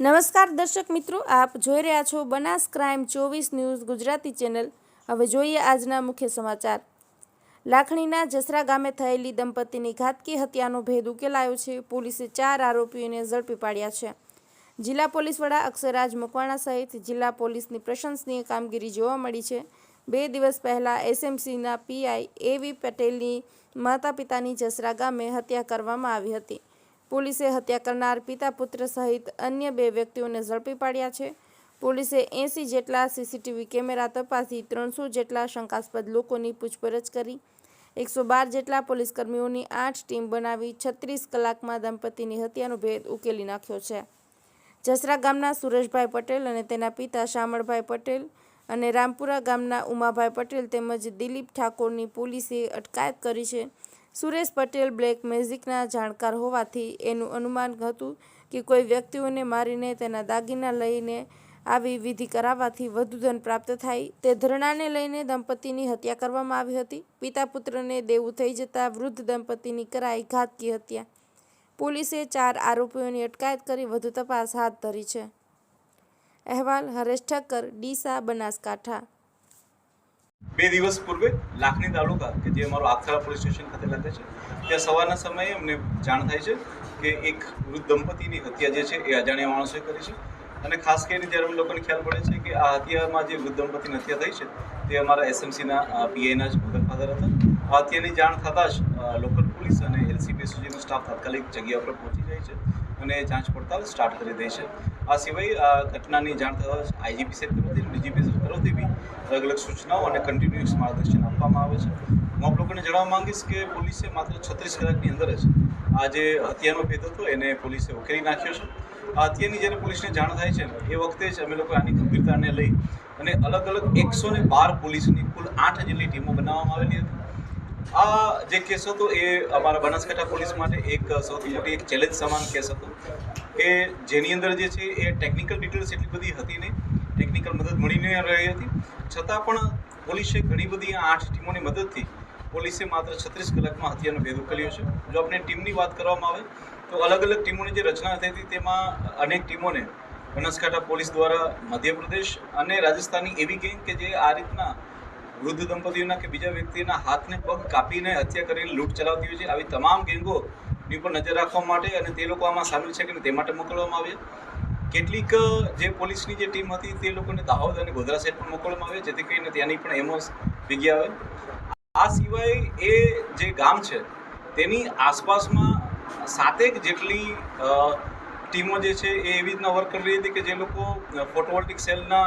નમસ્કાર દર્શક મિત્રો, આપ જોઈ રહ્યા છો બનાસ ક્રાઇમ ચોવીસ ન્યૂઝ ગુજરાતી ચેનલ. હવે જોઈએ આજના મુખ્ય સમાચાર. લાખણીના જસરા ગામે થયેલી દંપતીની ઘાતકી હત્યાનો ભેદ ઉકેલાયો છે. પોલીસે ચાર આરોપીઓને ઝડપી પાડ્યા છે. જિલ્લા પોલીસ વડા અક્ષરાજ મકવાણા સહિત જિલ્લા પોલીસની પ્રશંસનીય કામગીરી જોવા મળી છે. બે દિવસ પહેલાં એસએમસીના પીઆઈ એવી પટેલની માતા પિતાની જસરા ગામે હત્યા કરવામાં આવી હતી. પોલીસે હત્યા કરનાર પિતા પુત્ર સહિત અન્ય બે વ્યક્તિઓને ઝડપી પાડ્યા છે. પોલીસે એંસી જેટલા સીસીટીવી કેમેરા તપાસી ત્રણસો જેટલા શંકાસ્પદ લોકોની પૂછપરછ કરી. એકસો બાર જેટલા પોલીસ કર્મીઓની આઠ ટીમ બનાવી છત્રીસ કલાકમાં દંપતીની હત્યાનો ભેદ ઉકેલી નાખ્યો છે. જસરા ગામના સુરેશભાઈ પટેલ અને તેના પિતા શામળભાઈ પટેલ અને રામપુરા ગામના ઉમાભાઈ પટેલ તેમજ દિલીપ ઠાકોરની પોલીસે અટકાયત કરી છે. સુરેશ પટેલ બ્લેક મેજિકના જાણકાર હોવાથી એનું અનુમાન હતું કે કોઈ વ્યક્તિઓને મારીને તેના દાગીના લઈને આવી વિધિ કરાવવાથી વધુ ધન પ્રાપ્ત થાય. તે ધરણાને લઈને દંપતીની હત્યા કરવામાં આવી હતી. પિતા પુત્રને દેવું થઈ જતા વૃદ્ધ દંપતીની કરાઈ ઘાતકી હત્યા. પોલીસે ચાર આરોપીઓની અટકાયત કરી વધુ તપાસ હાથ ધરી છે. અહેવાલ હરેશ ઠક્કર, ડીસા બનાસકાંઠા. બે દિવસ પૂર્વે લાખણી તાલુકા કે જે અમારો આખરા પોલીસ સ્ટેશન ખાતે લાગે છે, ત્યાં સવારના સમયે અમને જાણ થાય છે કે એક વૃદ્ધ દંપતીની હત્યા જે છે એ અજાણ્યા માણસોએ કરી છે. અને ખાસ કરીને જ્યારે અમે લોકોને ખ્યાલ પડે છે કે આ હત્યામાં જે વૃદ્ધ દંપતીની હત્યા થઈ છે, તે અમારા એસએમસીના પીઆઈના જ મધર ફાધર હતા. આ હત્યાની જાણ થતાં જ લોકલ પોલીસ અને એલસીબી સુધીનો સ્ટાફ તાત્કાલિક જગ્યા પર પહોંચી જાય છે અને જાંચ પડતાલ સ્ટાર્ટ કરી દે છે. આ સિવાય આ ઘટનાની જાણ થતાં આઈજીપી સાહેબ તરફથી ડીજીપી સાહેબ તરફથી બી અલગ અલગ સૂચનાઓ અને કન્ટિન્યુઅસ માર્ગદર્શન આપવામાં આવે છે. હું આપ લોકોને જણાવવા માંગીશ કે પોલીસે માત્ર છત્રીસ કલાકની અંદર જ આ જે હત્યાનો ભેદ હતો એને પોલીસે ઉકેલી નાખ્યો છે. આ હત્યાની જ્યારે પોલીસને જાણ થાય છે એ વખતે જ અમે લોકો આની ગંભીરતાને લઈ અને અલગ અલગ એકસો ને બાર પોલીસની કુલ આઠ જેટલી ટીમો બનાવવામાં આવેલી હતી. આ જે કેસ હતો એ અમારા બનાસકાંઠા પોલીસ માટે એક સૌથી મોટી એક ચેલેન્જ સમાન કેસ હતો. કે જેની અંદર જે છે એ ટેકનિકલ ડિટેલ્સ એટલી બધી હતી નહીં. ટેકનિકલ મદદ મળી ન રહી હતી. છતાં પણ પોલીસે ઘણી બધી આ આઠ ટીમોની મદદથી પોલીસે માત્ર છત્રીસ કલાકમાં હત્યાનો ભેદ ઉકેલ્યો છે. જો આપણે ટીમની વાત કરવામાં આવે, તો અલગ અલગ ટીમોની જે રચના થઈ હતી, તેમાં અનેક ટીમોને બનાસકાંઠા પોલીસ દ્વારા મધ્યપ્રદેશ અને રાજસ્થાનની એવી ગેંગ કે જે આ રીતના વૃદ્ધ દંપતીઓના કે બીજા વ્યક્તિના હાથને પગ કાપીને હત્યા કરીને લૂંટ ચલાવતી હોય છે. આવી તમામ ગેંગોની ઉપર નજર રાખવા માટે અને તે લોકો આમાં સામેલ છે કે તે માટે મોકલવામાં આવ્યા. કેટલીક જે પોલીસની જે ટીમ હતી તે લોકોને દાહોદ અને ગોધરા સાઈડ પણ મોકલવામાં આવે જેથી કરીને ત્યાંની પણ એમો ભીગી આવે આ સિવાય એ જે ગામ છે, તેની આસપાસમાં સાતેક જેટલી ટીમો જે છે એ એવી રીતના વર્ક કરી રહી હતી કે જે લોકો ફોટોવોલ્ટિક સેલના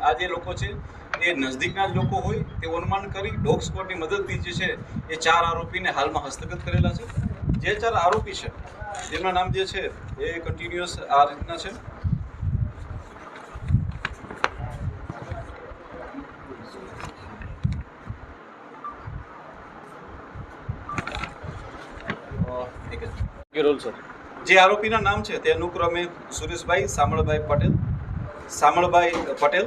આ જે લોકો છે એ નજદીકના જ લોકો હોય તે અનુમાન કરી ડોગ સ્ક્વોડની મદદથી જે છે એ ચાર આરોપીને હાલમાં હસ્તગત કરેલા છે. જે ચાર આરોપી છે જેમના નામ જે છે એ કન્ટિન્યુઅસ આ રીતના છે. જે આરોપીના નામ છે તે અનુક્રમે સુરેશભાઈ સામળભાઈ પટેલ સામળભાઈ પટેલ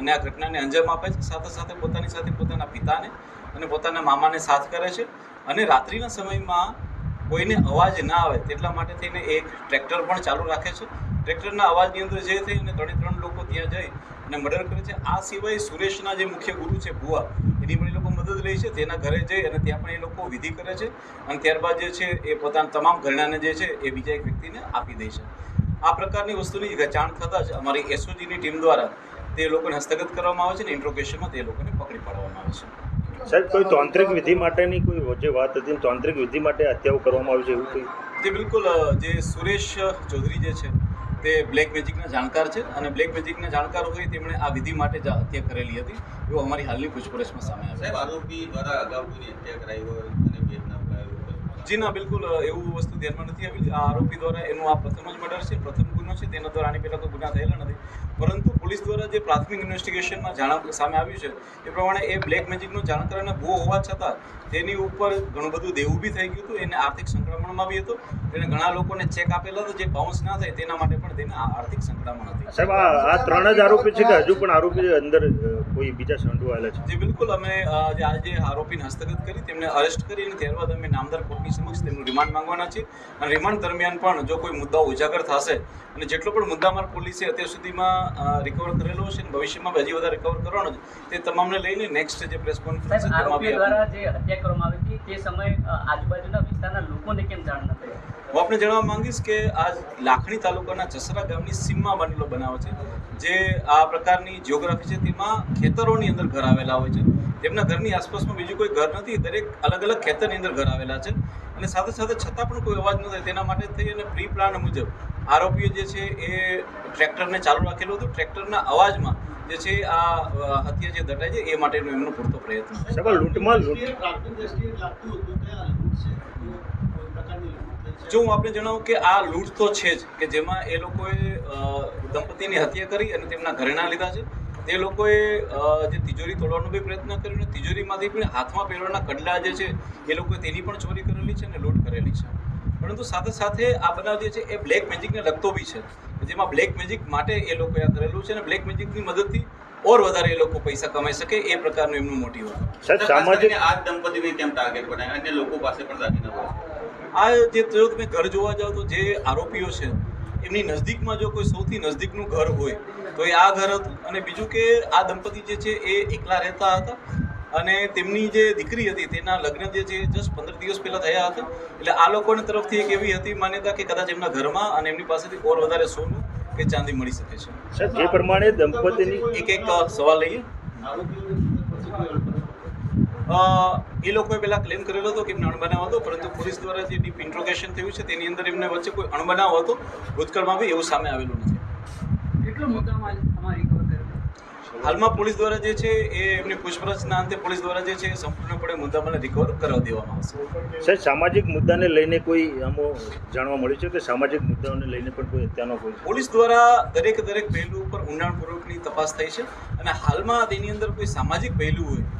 અને આ ઘટનાને અંજામ આપે છે. સાથે સાથે પોતાની સાથે પોતાના પિતાને અને પોતાના મામાને સાથ કરે છે. અને રાત્રિના સમયમાં કોઈને અવાજ ના આવે તેટલા માટે થઈને એક ટ્રેક્ટર પણ ચાલુ રાખે છે. ટ્રેક્ટરના અવાજની અંદર જે થઈ અને ત્રણે ત્રણ લોકો ત્યાં જઈ અને મર્ડર કરે છે. આ સિવાય સુરેશના જે મુખ્ય ગુરુ છે, ભુવા, એની પણ એ લોકો મદદ લે છે. તેના ઘરે જઈ અને ત્યાં પણ એ લોકો વિધિ કરે છે. અને ત્યારબાદ જે છે એ પોતાના તમામ ઘરણાને જે છે એ બીજા એક વ્યક્તિને આપી દે છે. આ પ્રકારની વસ્તુની જાણ થતાં જ અમારી એસઓજીની ટીમ દ્વારા તે લોકોને હસ્તગત કરવામાં આવે છે અને ઇન્ટ્રોગેશનમાં તે લોકોને પકડી પાડવામાં આવે છે. સાહેબ કોઈ તાંત્રિક વિધિ માટેની કોઈ જે વાત હતી ને તાંત્રિક વિધિ માટે હત્યાઓ કરવામાં આવી છે એવું કંઈ? તે બિલકુલ જે સુરેશ ચૌધરી જે છે તે બ્લેક મેજિકના જાણકાર છે અને બ્લેક મેજિકના જાણકાર હોય તેમણે આ વિધિ માટે જ હત્યા કરેલી હતી. એવું અમારી હાલની પૂછપરછમાં સામે સાહેબ આવ્યું આરોપી દ્વારા અગાઉ હત્યા કરાઈ હોય અને ભેદ ના અપાયો હોય જી ના બિલકુલ એવું વસ્તુ ધ્યાનમાં નથી આવી. આ આરોપી દ્વારા એનું આ પ્રથમ જ મર્ડર છે પ્રથમ ગુનો છે તેના દ્વારા આની પહેલાં તો ગુના થયેલા નથી. પરંતુ પોલીસ દ્વારા જે પ્રાથમિક ઇન્વેસ્ટિગેશનમાં જાણ સામે આવ્યું છે એ પ્રમાણે એ બ્લેક મેજિકનો જાણકારીને ભૂ હોવા છતાં તેની ઉપર ઘણું બધું દેવું બી થઈ ગયું હતું એને આર્થિક સંકળામણમાં બી હતું. તેને ઘણા લોકોને ચેક આપેલા હતા જે બાઉન્સ ના થાય તેના માટે પણ તેને આર્થિક સંકળામણ હતી. સાહેબ આ ત્રણ જ આરોપી છે કે હજુ પણ આરોપી અંદર કોઈ બીજા સંડોવાયેલા છે? જે બિલકુલ. અમે આજે આરોપીને હસ્તગત કરી તેમને અરેસ્ટ કરી અને ત્યારબાદ અમે નામદાર કોર્ટની સમક્ષ તેમનું રિમાન્ડ માંગવાના છે. અને રિમાન્ડ દરમિયાન પણ જો કોઈ મુદ્દાઓ ઉજાગર થશે અને જેટલો પણ મુદ્દામાલ પોલીસે અત્યાર સુધીમાં રિકવર કરેલો છે અને ભવિષ્યમાં હજી વધારે રિકવર કરવાનો છે તે તમામને લઈને નેક્સ્ટ જે પ્રેસ કોન્ફરન્સ છે તેમાં બી દ્વારા જે હત્યા કરવામાં આવી હતી તે સમયે આજુબાજુના વિસ્તારના લોકોને કેમ જાણ ન થઈ હું આપને જણાવવા માંગીશ કે આ લાખણી તાલુકાના જસરા ગામની સીમમાં બનેલો બનાવ છે જે આ પ્રકારની જિયોગ્રાફી છે તેમાં ખેતરોની અંદર ઘર આવેલા હોય છે. તેમના ઘરની આસપાસમાં બીજું કોઈ ઘર નથી દરેક અલગ અલગ ખેતરની અંદર ઘર આવેલા છે. અને સાથે સાથે છતાં પણ કોઈ અવાજ ન થાય. તેના માટે થઈ અને પ્રી પ્લાન મુજબ આરોપીઓ જે છે એ ટ્રેક્ટરને ચાલુ રાખેલું હતું. ટ્રેક્ટરના અવાજમાં જે છે આ હત્યા જે દટાય છે એ માટેનો એમનો પૂરતો પ્રયત્ન છે. લૂંટમાં જો હું આપણે જણાવું કે આ લૂંટ તો છે જ કે જેમાં એ લોકોએ દંપતીની હત્યા કરી અને તેમના ઘરેણા લીધા છે. તે લોકોએ જે તિજોરી તોડવાનો બી પ્રયત્ન કર્યો અને તિજોરીમાંથી પણ હાથમાં પહેરવાના કડલા જે છે એ લોકોએ તેની પણ ચોરી કરેલી છે અને લૂંટ કરેલી છે. પરંતુ સાથે સાથે આ બનાવ જે છે એ બ્લેક મેજિકને લગતો બી છે. જેમાં બ્લેક મેજિક માટે એ લોકોએ આ કરેલું છે અને બ્લેક મેજિકની મદદથી ઓર વધારે એ લોકો પૈસા કમાઈ શકે એ પ્રકારનું એમનું મોટિવ હતું. સાહેબ સામાજિક આ દંપતીને કેમ ટાર્ગેટ બનાવ્યા? અન્ય લોકો પાસે પણ દાગીના હોય આ જે તમે ઘર જોવા જાઓ તો જે આરોપીઓ છે એમની નજદીકમાં જો કોઈ સૌથી નજદીકનું ઘર હોય તો એ આ ઘર હતું. અને બીજું કે આ દંપતી જે છે એ એકલા રહેતા હતા. અને તેમની જે દીકરી હતી તેના લગ્ન જે છે જસ્ટ પંદર દિવસ પહેલાં થયા હતા. એટલે આ લોકોની તરફથી એક એવી હતી માન્યતા કે કદાચ એમના ઘરમાં અને એમની પાસેથી ઓર વધારે સોનું કે ચાંદી મળી શકે છે. એ જે પ્રમાણે દંપતીની એક એક સવાલ લઈએ. એ લોકોએ પહેલાં ક્લેમ કરેલો હતો કે એમને અણબનાવ હતો પરંતુ પોલીસ દ્વારા જે ડીપ ઇન્ટ્રોગેશન થયું છે તેની અંદર એમને વચ્ચે કોઈ અણબનાવ હતો. ભૂતકાળમાં બી એવું સામે આવેલું નથી. કેટલો મુદ્દામાં તમારી હાલમાં પોલીસ દ્વારા જે છે એ એમની પૂછપરછના અંતે પોલીસ દ્વારા જે છે એ સંપૂર્ણપણે મુદ્દામાં રિકવર કરાવી દેવામાં આવશે. સાહેબ સામાજિક મુદ્દાને લઈને કોઈ આમો જાણવા મળ્યું છે કે સામાજિક મુદ્દાઓને લઈને પણ કોઈ અત્યારનો કોઈ પોલીસ દ્વારા દરેક દરેક પહેલું ઉપર ઊંડાણપૂર્વકની તપાસ થઈ છે અને હાલમાં તેની અંદર કોઈ સામાજિક પહેલું હોય